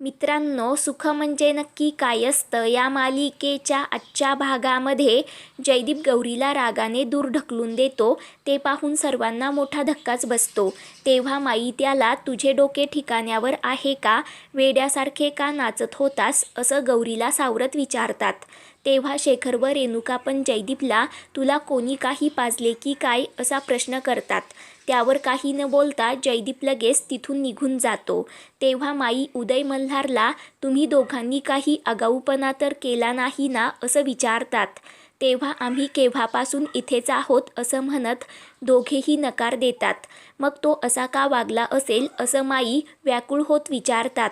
मित्रांनो सुख म्हणजे नक्की काय असतं? या मालिकेच्या आजच्या भागामध्ये जयदीप गौरीला रागाने दूर ढकलून देतो. ते पाहून सर्वांना मोठा धक्काच बसतो. तेव्हा माई त्याला तुझे डोके ठिकाण्यावर आहे का? वेड्यासारखे का नाचत होतास? असं गौरीला सावरत विचारतात. तेव्हा शेखर व रेणुका पण जयदीपला तुला कोणी काही पाजले की काय? असा प्रश्न करतात. त्यावर काही न बोलता जयदीप लगेच तिथून निघून जातो. तेव्हा माई उदय मल्हारला तुम्ही दोघांनी काही आगाऊपणा तर केला नाही ना? असं विचारतात. तेव्हा आम्ही केव्हापासून इथेच आहोत असं म्हणत दोघेही नकार देतात. मग तो असा का वागला असेल असं माई व्याकुळ होत विचारतात.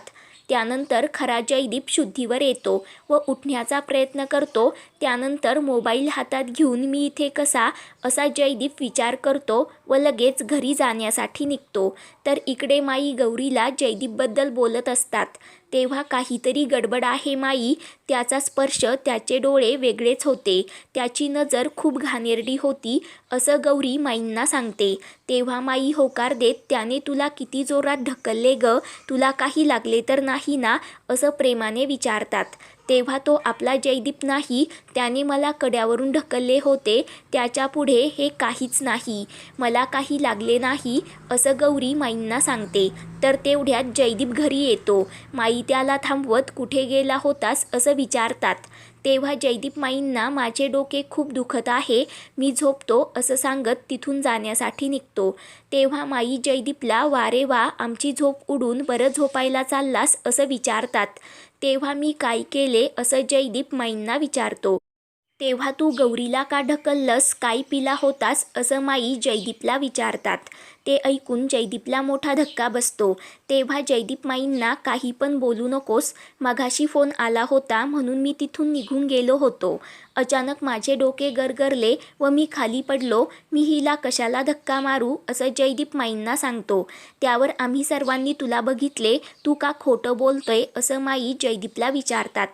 त्यानंतर खरा जयदीप शुद्धीवर येतो व उठण्याचा प्रयत्न करतो. त्यानंतर मोबाईल हातात घेऊन मी इथे कसा? असा जयदीप विचार करतो. व लगेच घरी जाण्यासाठी निघतो. तर इकडे माई गौरीला जयदीपबद्दल बोलत असतात. तेव्हा काहीतरी गडबड आहे माई. त्याचा स्पर्श त्याचे डोळे वेगळेच होते. त्याची नजर खूप घाणेरडी होती असं गौरी माईंना सांगते. तेव्हा माई होकार देत त्याने तुला किती जोरात ढकलले ग? तुला काही लागले तर नाही ना? असं प्रेमाने विचारतात. तेव्हा तो आपला जयदीप नाही त्याने मला कड्यावरून ढकलले होते. त्याच्या पुढे हे काहीच नाही. मला काही लागले नाही असं गौरी माईंना सांगते. तर तेवढ्यात जयदीप घरी येतो. माई त्याला थांबवत कुठे गेला होतास असं विचारतात. तेव्हा जयदीप माईंना माझे डोके खूप दुखत आहे. मी झोपतो असं सांगत तिथून जाण्यासाठी निघतो. तेव्हा माई जयदीपला वारे वा आमची झोप उडून बरं झोपायला चाललास असं विचारतात. तेव्हा मी काय केले असं जयदीप माईंना विचारतो. तेव्हा तू गौरीला का ढकललंस? काय पिला होतास? असं माई जयदीपला विचारतात. ते ऐकून जयदीपला मोठा धक्का बसतो. तेव्हा जयदीप माईंना काही पण बोलू नकोस. मघाशी फोन आला होता म्हणून मी तिथून निघून गेलो होतो. अचानक माझे डोके गरगरले व मी खाली पडलो. मी हिला कशाला धक्का मारू? असं जयदीप माईंना सांगतो. त्यावर आम्ही सर्वांनी तुला बघितले. तू का खोटं बोलतोय? असं माई जयदीपला विचारतात.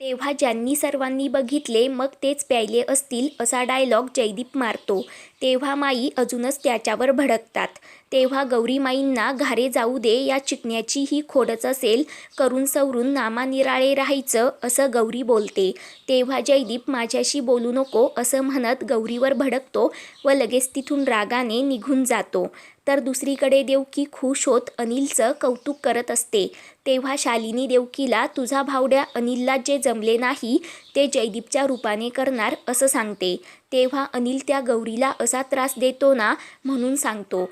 तेव्हा ज्यांनी सर्वांनी बघितले मग तेच प्यायले असतील असा डायलॉग जयदीप मारतो. तेव्हा माई अजूनच त्याच्यावर भडकतात. तेव्हा गौरी माईंना घारे जाऊ दे या चिकण्याची ही खोडच असेल. करून सवरून नामानिराळे राहायचं असं गौरी बोलते. तेव्हा जयदीप माझ्याशी बोलू नको असं म्हणत गौरीवर भडकतो व लगेच तिथून रागाने निघून जातो. तर दुसरीकडे देवकी खुश होत अनिलचं कौतुक करत असते. तेव्हा शालिनी देवकीला तुझा भावड्या अनिलला जे जमले नाही ते जयदीपच्या रूपाने करणार असं सांगते. तेव्हा अनिल त्या गौरीला असा त्रास देतो ना म्हणून सांगतो.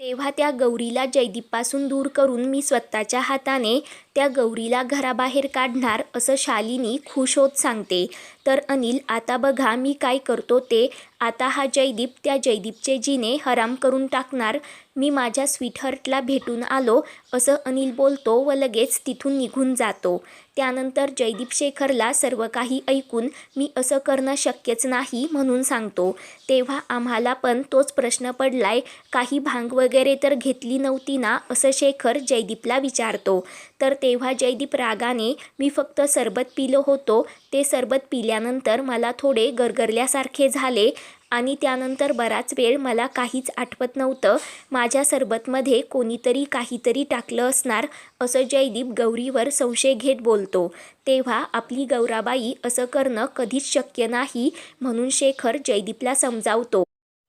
तेव्हा त्या गौरीला जयदीपपासून दूर करून मी स्वतःच्या हाताने त्या गौरीला घराबाहेर काढणार असं शालिनी खुश होत सांगते. तर अनिल आता बघा मी काय करतो ते. आता हा जयदीप त्या जयदीपचे जिने हराम करून टाकणार. मी माझ्या स्वीटहर्टला भेटून आलो असं अनिल बोलतो व लगेच तिथून निघून जातो. त्यानंतर जयदीप शेखरला सर्व काही ऐकून मी असं करणं शक्यच नाही म्हणून सांगतो. तेव्हा आम्हाला पण तोच प्रश्न पडलाय काही भांग वगैरे तर घेतली नव्हती ना असं शेखर जयदीपला विचारतो. तर तेव्हा जयदीप रागाने मी फक्त सरबत पिलो होतो. ते सरबत पिल्यानंतर मला थोडे गरगरल्यासारखे झाले आणि त्यानंतर बराच वेळ मला काहीच आठवत नव्हतं. माझ्या सरबतमध्ये कोणीतरी काहीतरी टाकलं असणार असं जयदीप गौरीवर संशय घेत बोलतो. तेव्हा आपली गौराबाई असं करणं कधीच शक्य नाही म्हणून शेखर जयदीपला समजावतो.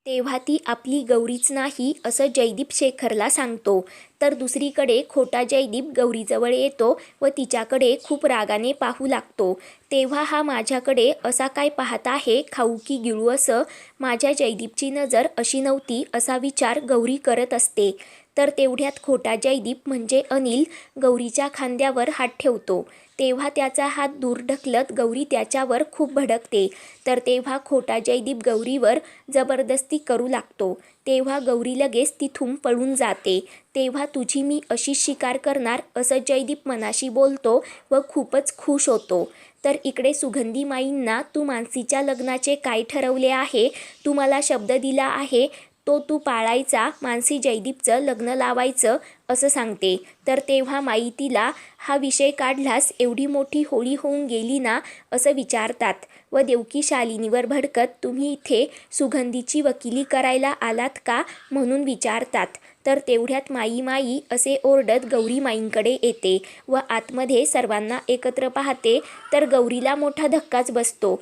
तेव्हा ती आपली गौरीच नाही असं जयदीप शेखरला सांगतो. तर दुसरीकडे खोटा जयदीप गौरीजवळ येतो व तिच्याकडे खूप रागाने पाहू लागतो. तेव्हा हा माझ्याकडे असा काय पाहत आहे खाऊ की गिळू असं? माझ्या जयदीपची नजर अशी नव्हती असा विचार गौरी करत असते. तर तेवढ्यात खोटा जयदीप म्हणजे अनिल गौरीच्या खांद्यावर हात ठेवतो. तेव्हा त्याचा हात दूर ढकलत गौरी त्याच्यावर खूप भडकते. तर तेव्हा खोटा जयदीप गौरीवर जबरदस्ती करू लागतो. तेव्हा गौरी लगेच तिथून पळून जाते. तेव्हा तुझी मी अशी शिकार करणार असं जयदीप मनाशी बोलतो व खूपच खुश होतो. तर इकडे सुगंधी माईंना तू मानसीच्या लग्नाचे काय ठरवले आहे? तू मला शब्द दिला आहे तो तू पाळायचा मानसी जयदीपचं लग्न लावायचं असं सांगते. तर तेव्हा माई तिला हा विषय काढलास एवढी मोठी होळी होऊन गेली ना? असं विचारतात. व देवकी शालिनीवर भडकत तुम्ही इथे सुगंधीची वकिली करायला आलात का? म्हणून विचारतात. तर तेवढ्यात माई माई असे ओरडत गौरी माईंकडे येते व आतमध्ये सर्वांना एकत्र पाहते. तर गौरीला मोठा धक्काच बसतो.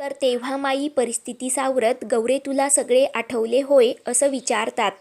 तर तेव्हा माई परिस्थिती सावरत गौरे तुला सगळे आठवले होय असं विचारतात.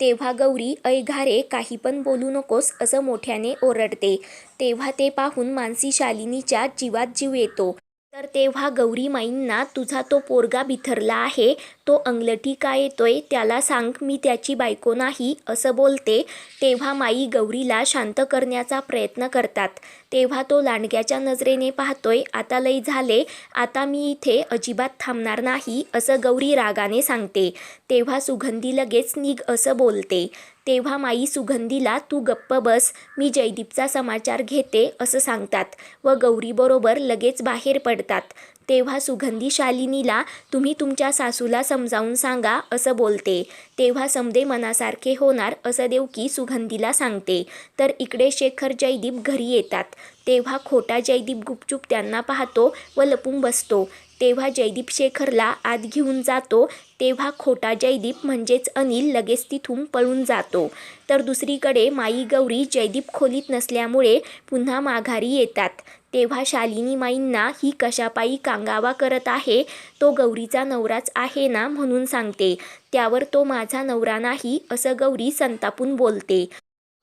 तेव्हा गौरी ऐघारे काही पण बोलू नकोस असं मोठ्याने ओरडते. तेव्हा ते पाहून मानसी शालिनीच्या जीवात जीव येतो. तर तेव्हा गौरी माईंना तुझा तो पोरगा बिथरला आहे. तो अंगलठी का येतोय त्याला सांग मी त्याची बायको नाही असं बोलते. तेव्हा माई गौरीला शांत करण्याचा प्रयत्न करतात. तेव्हा तो लांडग्याच्या नजरेने पाहतोय आता लई झाले आता मी इथे अजिबात थांबणार नाही असं गौरी रागाने सांगते. तेव्हा सुगंधी लगेच निघ असं बोलते. तेव्हा माई सुगंधीला तू गप्प बस मी जयदीपचा समाचार घेते असं सांगतात. व गौरीबरोबर लगेच बाहेर पडतात. तेव्हा सुगंधी शालिनीला तुम्ही तुमच्या सासूला समजावून सांगा असं बोलते. तेव्हा समदे मनासारखे होणार असं देवकी सुगंधीला सांगते. तर इकडे शेखर जयदीप घरी येतात. तेव्हा खोटा जयदीप गुपचूप त्यांना पाहतो व लपून बसतो. तेव्हा जयदीप शेखरला आत घेऊन जातो. तेव्हा खोटा जयदीप म्हणजेच अनिल लगेच तिथून पळून जातो. तर दुसरीकडे माई गौरी जयदीप खोलीत नसल्यामुळे पुन्हा माघारी येतात. तेव्हा शालिनी माईंना ही कशापायी कांगावा करत आहे? तो गौरीचा नवराच आहे ना म्हणून सांगते. त्यावर तो माझा नवरा नाही असं गौरी संतापून बोलते.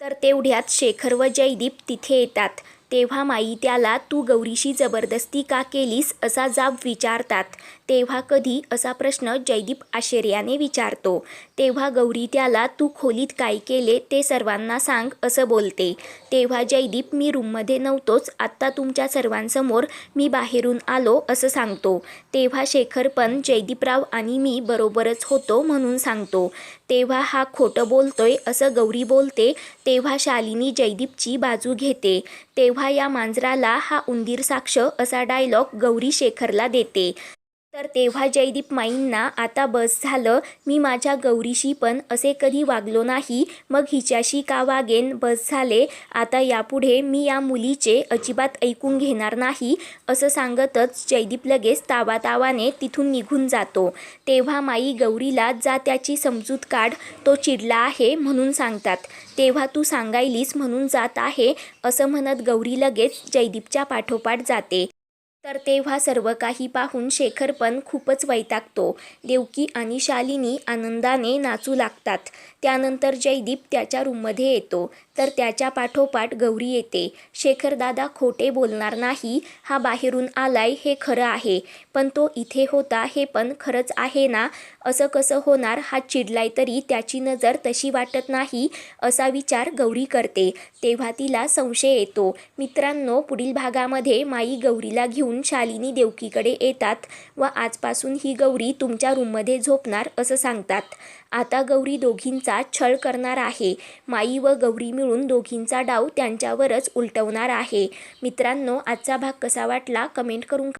तर तेवढ्यात शेखर व जयदीप तिथे येतात. तेव्हा माई त्याला तू गौरीशी जबरदस्ती का केलीस? असा जाब विचारतात. तेव्हा कधी असा प्रश्न जयदीप आश्चर्याने विचारतो. तेव्हा गौरी त्याला तू खोलीत काय केले ते सर्वांना सांग असं बोलते. तेव्हा जयदीप मी रूममध्ये नव्हतोच आत्ता तुमच्या सर्वांसमोर मी बाहेरून आलो असं सांगतो. तेव्हा शेखर पण जयदीपराव आणि मी बरोबरच होतो म्हणून सांगतो. तेव्हा हा खोटं बोलतोय असं गौरी बोलते तेव्हा शालिनी जयदीपची बाजू घेते. तेव्हा या मांजराला हा उंदीर साक्ष असा डायलॉग गौरी शेखरला देते. तर तेव्हा जयदीप माईंना आता बस झालं. मी माझ्या गौरीशी पण असे कधी वागलो नाही. मग हिच्याशी का वागेन? बस झाले. आता यापुढे मी या मुलीचे अजिबात ऐकून घेणार नाही असं सांगतच जयदीप लगेच तावातावाने तिथून निघून जातो. तेव्हा माई गौरीला जा त्याची समजूत काढ. तो चिडला आहे म्हणून सांगतात. तेव्हा तू सांगायलीस म्हणून जात आहे असं म्हणत गौरी लगेच जयदीपच्या पाठोपाठ जाते. तर तेव्हा सर्व काही पाहून शेखर पण खूपच वैतागतो. देवकी आणि शालिनी आनंदाने नाचू लागतात. त्यानंतर जयदीप त्याच्या रूममध्ये येतो. तर त्याच्या पाठोपाठ गौरी येते. शेखर दादा खोटे बोलणार नाही. हा बाहेरून आलाय हे खरं आहे. पण तो इथे होता हे पण खरंच आहे ना? असं कसं होणार? हा चिडलाय तरी त्याची नजर तशी वाटत नाही असा विचार गौरी करते. तेव्हा तिला संशय येतो. मित्रांनो पुढील भागामध्ये माई गौरीला घेऊन घेऊन शालिनी देवकीकडे येतात व आजपासून ही गौरी तुमच्या रूममध्ये झोपणार असं सांगतात. आता गौरी दोघींचा छळ करणार आहे. माई व गौरी मिळून दोघींचा डाव त्यांच्यावरच उलटवणार आहे. मित्रांनो आजचा भाग कसा वाटला? कमेंट करून